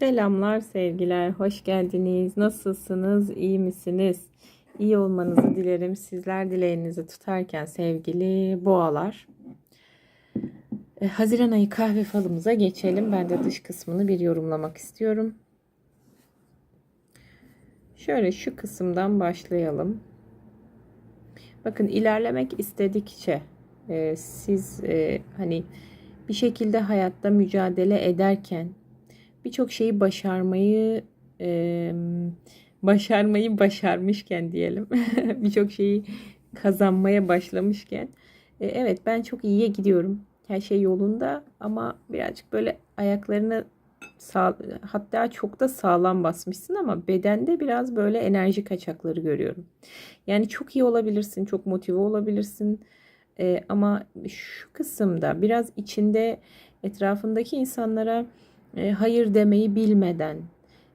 Selamlar, sevgiler, hoş geldiniz. Nasılsınız, iyi misiniz? İyi olmanızı dilerim. Sizler dileğinizi tutarken sevgili boğalar. E, Haziran ayı kahve falımıza geçelim. Ben de dış kısmını bir yorumlamak istiyorum. Şöyle şu kısımdan başlayalım. Bakın ilerlemek istedikçe e, siz e, hani bir şekilde hayatta mücadele ederken birçok şeyi başarmayı e, başarmayı başarmışken diyelim birçok şeyi kazanmaya başlamışken e, evet ben çok iyiye gidiyorum her şey yolunda ama birazcık böyle ayaklarını sağ, hatta çok da sağlam basmışsın ama bedende biraz böyle enerji kaçakları görüyorum. Yani çok iyi olabilirsin, çok motive olabilirsin. E, ama şu kısımda biraz içinde etrafındaki insanlara e, hayır demeyi bilmeden,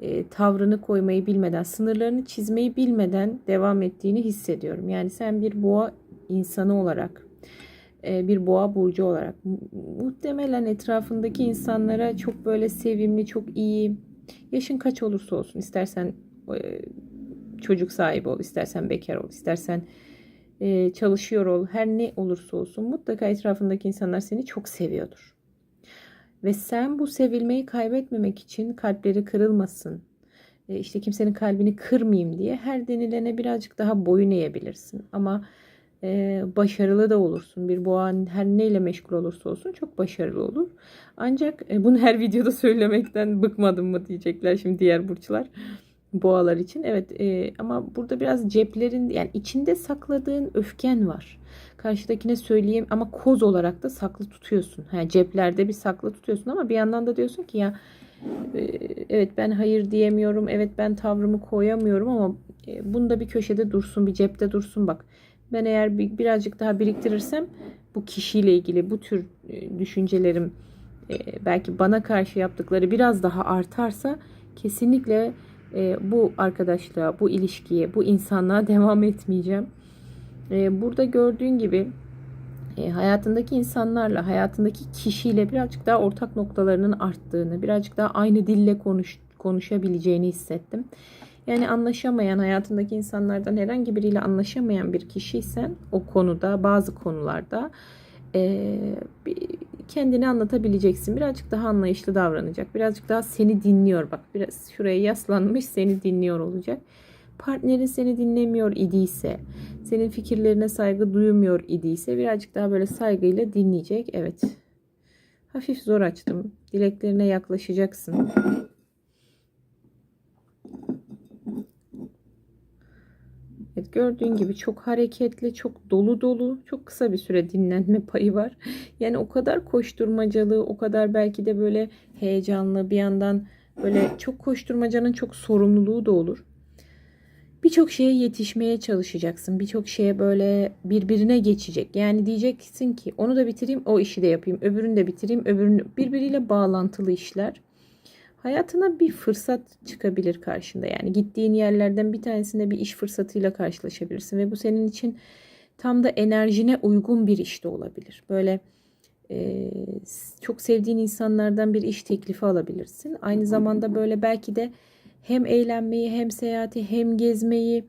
e, tavrını koymayı bilmeden, sınırlarını çizmeyi bilmeden devam ettiğini hissediyorum. Yani sen bir boğa insanı olarak, e, bir boğa burcu olarak muhtemelen etrafındaki insanlara çok böyle sevimli, çok iyi, yaşın kaç olursa olsun, istersen e, çocuk sahibi ol, istersen bekar ol, istersen e, çalışıyor ol, her ne olursa olsun mutlaka etrafındaki insanlar seni çok seviyordur. Ve sen bu sevilmeyi kaybetmemek için kalpleri kırılmasın, e, işte kimsenin kalbini kırmayayım diye her denilene birazcık daha boyun eğebilirsin. Ama e, başarılı da olursun. Bir boğa her neyle meşgul olursa olsun çok başarılı olur. Ancak e, bunu her videoda söylemekten bıkmadım mı diyecekler şimdi diğer burçlar boğalar için. Evet e, ama burada biraz ceplerin yani içinde sakladığın öfken var. Karşıdakine söyleyeyim ama koz olarak da saklı tutuyorsun. Yani ceplerde bir saklı tutuyorsun ama bir yandan da diyorsun ki ya e, evet ben hayır diyemiyorum. Evet ben tavrımı koyamıyorum ama e, bunda bir köşede dursun, bir cepte dursun bak. Ben eğer bir, birazcık daha biriktirirsem bu kişiyle ilgili bu tür e, düşüncelerim e, belki bana karşı yaptıkları biraz daha artarsa kesinlikle e, bu arkadaşlığa, bu ilişkiye, bu insanlığa devam etmeyeceğim. E, burada gördüğün gibi e, hayatındaki insanlarla, hayatındaki kişiyle birazcık daha ortak noktalarının arttığını, birazcık daha aynı dille konuş, konuşabileceğini hissettim. Yani anlaşamayan, hayatındaki insanlardan herhangi biriyle anlaşamayan bir kişiysen o konuda, bazı konularda e, kendini anlatabileceksin. Birazcık daha anlayışlı davranacak. Birazcık daha seni dinliyor. Bak biraz şuraya yaslanmış seni dinliyor olacak. Partnerin seni dinlemiyor idiyse, senin fikirlerine saygı duymuyor idiyse birazcık daha böyle saygıyla dinleyecek. Evet. Hafif zor açtım. Dileklerine yaklaşacaksın. Gördüğün gibi çok hareketli, çok dolu dolu, çok kısa bir süre dinlenme payı var. Yani o kadar koşturmacalı, o kadar belki de böyle heyecanlı bir yandan böyle çok koşturmacanın çok sorumluluğu da olur. Birçok şeye yetişmeye çalışacaksın. Birçok şeye böyle birbirine geçecek. Yani diyeceksin ki onu da bitireyim, o işi de yapayım. Öbürünü de bitireyim, öbürünü birbiriyle bağlantılı işler hayatına bir fırsat çıkabilir karşında. Yani gittiğin yerlerden bir tanesinde bir iş fırsatıyla karşılaşabilirsin ve bu senin için tam da enerjine uygun bir işte olabilir. Böyle e, çok sevdiğin insanlardan bir iş teklifi alabilirsin. Aynı zamanda böyle belki de hem eğlenmeyi hem seyahati hem gezmeyi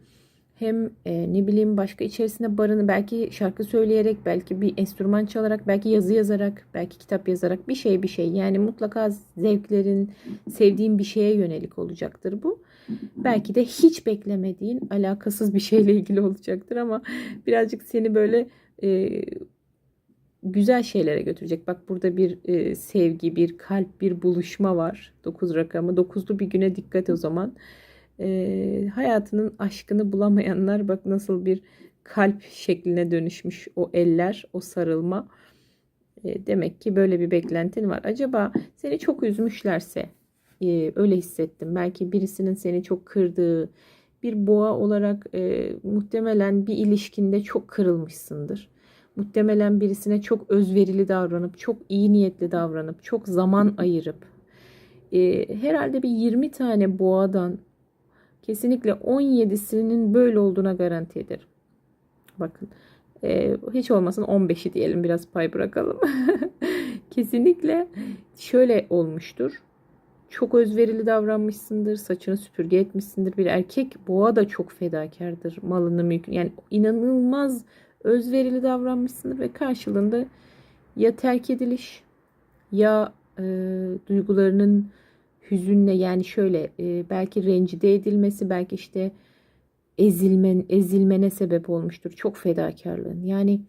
hem e, ne bileyim başka içerisinde barını belki şarkı söyleyerek belki bir enstrüman çalarak belki yazı yazarak belki kitap yazarak bir şey bir şey yani mutlaka zevklerin sevdiğin bir şeye yönelik olacaktır bu. Belki de hiç beklemediğin alakasız bir şeyle ilgili olacaktır ama birazcık seni böyle e, güzel şeylere götürecek. Bak burada bir e, sevgi, bir kalp, bir buluşma var. 9 rakamı. 9'lu bir güne dikkat o zaman e, hayatının aşkını bulamayanlar bak nasıl bir kalp şekline dönüşmüş o eller, o sarılma. E, demek ki böyle bir beklentin var. Acaba seni çok üzmüşlerse e, öyle hissettim. Belki birisinin seni çok kırdığı bir boğa olarak e, muhtemelen bir ilişkinde çok kırılmışsındır. Muhtemelen birisine çok özverili davranıp, çok iyi niyetli davranıp, çok zaman ayırıp, e, herhalde bir 20 tane boğadan Kesinlikle 17'sinin böyle olduğuna garanti ederim. Bakın e, hiç olmasın 15'i diyelim biraz pay bırakalım. Kesinlikle şöyle olmuştur. çok özverili davranmışsındır, saçını süpürge etmişsindir. Bir erkek boğa da çok fedakardır. Malını mülkünü yani inanılmaz özverili davranmışsındır ve karşılığında ya terk ediliş ya e, duygularının hüzünle yani şöyle e, belki rencide edilmesi belki işte ezilmen ezilmene sebep olmuştur. Çok fedakarlığın. Yani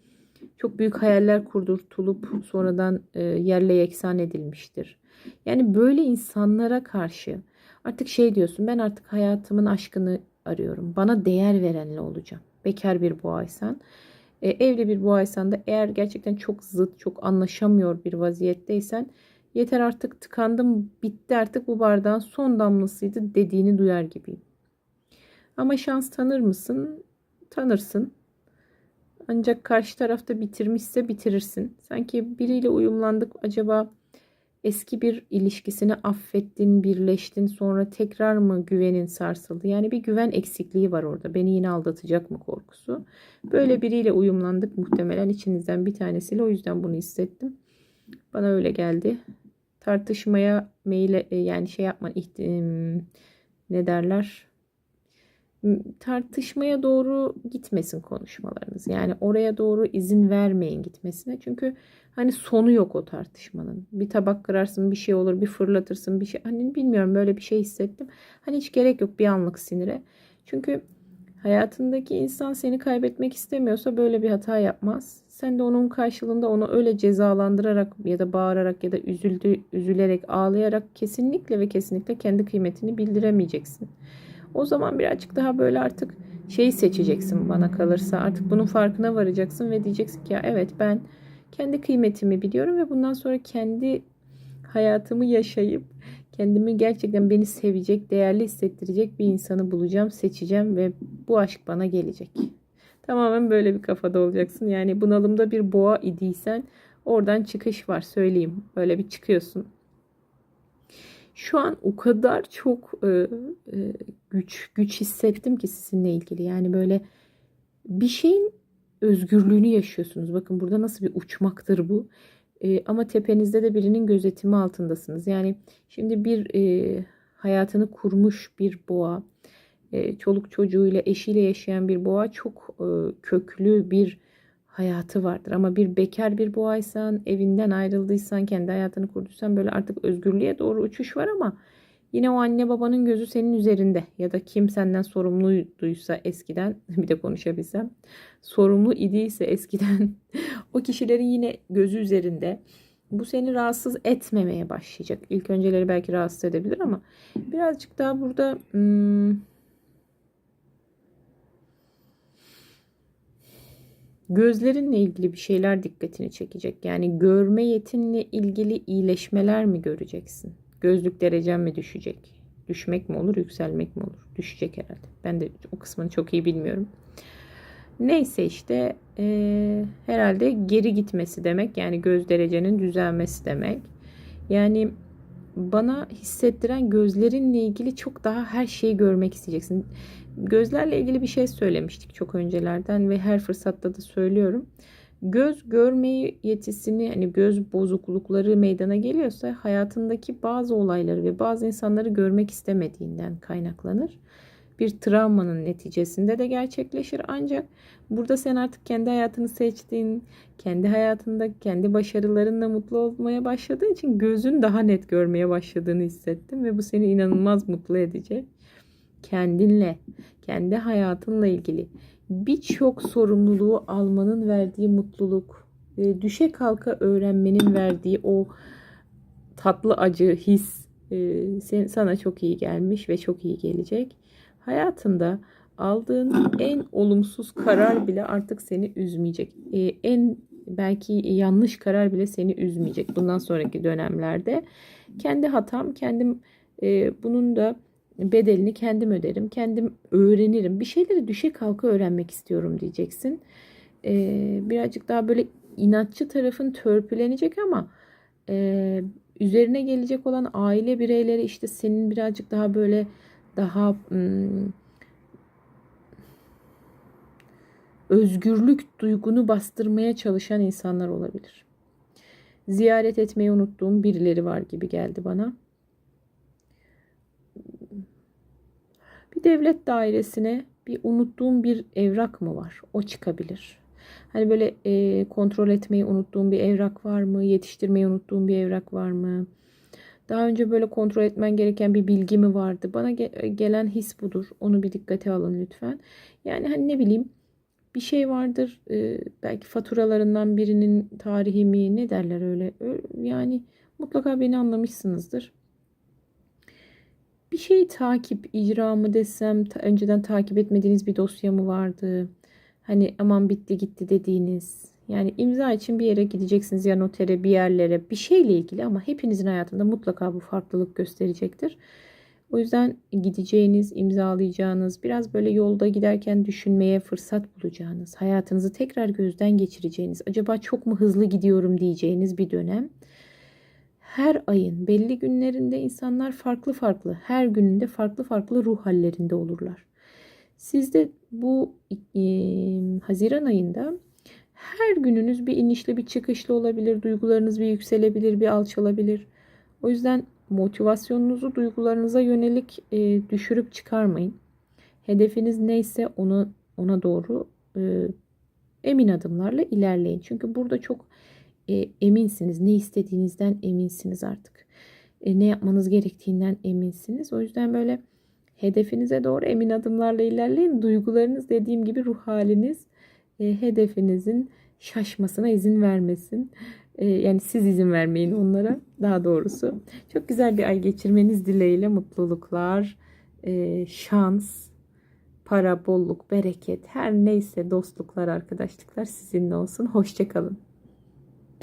çok büyük hayaller kurdurtulup sonradan e, yerle yeksan edilmiştir. Yani böyle insanlara karşı artık şey diyorsun ben artık hayatımın aşkını arıyorum. Bana değer verenle olacağım. Bekar bir boğaysan. E, evli bir boğaysan da eğer gerçekten çok zıt, çok anlaşamıyor bir vaziyetteysen yeter artık tıkandım, bitti artık bu bardağın son damlasıydı dediğini duyar gibiyim. Ama şans tanır mısın? Tanırsın. Ancak karşı tarafta bitirmişse bitirirsin. Sanki biriyle uyumlandık acaba eski bir ilişkisini affettin, birleştin sonra tekrar mı güvenin sarsıldı? Yani bir güven eksikliği var orada. Beni yine aldatacak mı korkusu. Böyle biriyle uyumlandık muhtemelen içinizden bir tanesiyle o yüzden bunu hissettim. Bana öyle geldi. Tartışmaya meyile yani şey yapma ne derler? tartışmaya doğru gitmesin konuşmalarınız. Yani oraya doğru izin vermeyin gitmesine. Çünkü hani sonu yok o tartışmanın. Bir tabak kırarsın bir şey olur bir fırlatırsın bir şey. Hani bilmiyorum böyle bir şey hissettim. Hani hiç gerek yok bir anlık sinire. Çünkü hayatındaki insan seni kaybetmek istemiyorsa böyle bir hata yapmaz. Sen de onun karşılığında onu öyle cezalandırarak ya da bağırarak ya da üzüldü, üzülerek ağlayarak kesinlikle ve kesinlikle kendi kıymetini bildiremeyeceksin. O zaman birazcık daha böyle artık şeyi seçeceksin bana kalırsa. Artık bunun farkına varacaksın ve diyeceksin ki ya evet ben kendi kıymetimi biliyorum ve bundan sonra kendi hayatımı yaşayıp kendimi gerçekten beni sevecek, değerli hissettirecek bir insanı bulacağım, seçeceğim ve bu aşk bana gelecek. Tamamen böyle bir kafada olacaksın. Yani bunalımda bir boğa idiysen oradan çıkış var söyleyeyim. Böyle bir çıkıyorsun. Şu an o kadar çok e, e, güç güç hissettim ki sizinle ilgili. Yani böyle bir şeyin özgürlüğünü yaşıyorsunuz. Bakın burada nasıl bir uçmaktır bu. E, ama tepenizde de birinin gözetimi altındasınız. Yani şimdi bir e, hayatını kurmuş bir boğa, e, çoluk çocuğuyla, eşiyle yaşayan bir boğa çok e, köklü bir hayatı vardır. Ama bir bekar bir boğaysan, evinden ayrıldıysan, kendi hayatını kurduysan böyle artık özgürlüğe doğru uçuş var ama yine o anne babanın gözü senin üzerinde ya da kim senden sorumluyduysa eskiden bir de konuşabilsem sorumlu idiyse eskiden o kişilerin yine gözü üzerinde. Bu seni rahatsız etmemeye başlayacak. İlk önceleri belki rahatsız edebilir ama birazcık daha burada hmm, Gözlerinle ilgili bir şeyler dikkatini çekecek. Yani görme yetinle ilgili iyileşmeler mi göreceksin? Gözlük derecen mi düşecek? Düşmek mi olur, yükselmek mi olur? Düşecek herhalde. Ben de o kısmını çok iyi bilmiyorum. Neyse işte e, herhalde geri gitmesi demek. Yani göz derecenin düzelmesi demek. Yani bana hissettiren gözlerinle ilgili çok daha her şeyi görmek isteyeceksin. Gözlerle ilgili bir şey söylemiştik çok öncelerden ve her fırsatta da söylüyorum. Göz görmeyi yetisini hani göz bozuklukları meydana geliyorsa hayatındaki bazı olayları ve bazı insanları görmek istemediğinden kaynaklanır. Bir travmanın neticesinde de gerçekleşir ancak burada sen artık kendi hayatını seçtiğin, kendi hayatında kendi başarılarınla mutlu olmaya başladığın için gözün daha net görmeye başladığını hissettim ve bu seni inanılmaz mutlu edecek kendinle, kendi hayatınla ilgili birçok sorumluluğu almanın verdiği mutluluk, e, düşe kalka öğrenmenin verdiği o tatlı acı his e, sana çok iyi gelmiş ve çok iyi gelecek. Hayatında aldığın en olumsuz karar bile artık seni üzmeyecek. E, en belki yanlış karar bile seni üzmeyecek. Bundan sonraki dönemlerde kendi hatam, kendim bunun da bedelini kendim öderim, kendim öğrenirim. Bir şeyleri düşe kalka öğrenmek istiyorum diyeceksin. Ee, birazcık daha böyle inatçı tarafın törpülenecek ama e, üzerine gelecek olan aile bireyleri işte senin birazcık daha böyle daha hmm, özgürlük duygunu bastırmaya çalışan insanlar olabilir. Ziyaret etmeyi unuttuğum birileri var gibi geldi bana. Bir devlet dairesine bir unuttuğum bir evrak mı var? O çıkabilir. Hani böyle e, kontrol etmeyi unuttuğum bir evrak var mı? Yetiştirmeyi unuttuğum bir evrak var mı? Daha önce böyle kontrol etmen gereken bir bilgi mi vardı? Bana ge- gelen his budur. Onu bir dikkate alın lütfen. Yani hani ne bileyim bir şey vardır. e, belki faturalarından birinin tarihi mi ne derler öyle. Ö- Yani mutlaka beni anlamışsınızdır. Bir şey takip, icra mı desem, ta- önceden takip etmediğiniz bir dosya mı vardı? Hani aman bitti gitti dediğiniz. Yani imza için bir yere gideceksiniz ya notere bir yerlere bir şeyle ilgili ama hepinizin hayatında mutlaka bu farklılık gösterecektir. O yüzden gideceğiniz, imzalayacağınız, biraz böyle yolda giderken düşünmeye fırsat bulacağınız, hayatınızı tekrar gözden geçireceğiniz, acaba çok mu hızlı gidiyorum diyeceğiniz bir dönem. Her ayın belli günlerinde insanlar farklı farklı, her gününde farklı farklı ruh hallerinde olurlar. Sizde bu e, Haziran ayında her gününüz bir inişli bir çıkışlı olabilir. Duygularınız bir yükselebilir, bir alçalabilir. O yüzden motivasyonunuzu duygularınıza yönelik e, düşürüp çıkarmayın. Hedefiniz neyse onu ona doğru e, emin adımlarla ilerleyin. Çünkü burada çok e, eminsiniz. Ne istediğinizden eminsiniz artık. E, ne yapmanız gerektiğinden eminsiniz. O yüzden böyle hedefinize doğru emin adımlarla ilerleyin. Duygularınız dediğim gibi ruh haliniz e, hedefinizin şaşmasına izin vermesin. E, yani siz izin vermeyin onlara daha doğrusu. Çok güzel bir ay geçirmeniz dileğiyle mutluluklar, e, şans, para, bolluk, bereket her neyse dostluklar, arkadaşlıklar sizinle olsun. Hoşçakalın.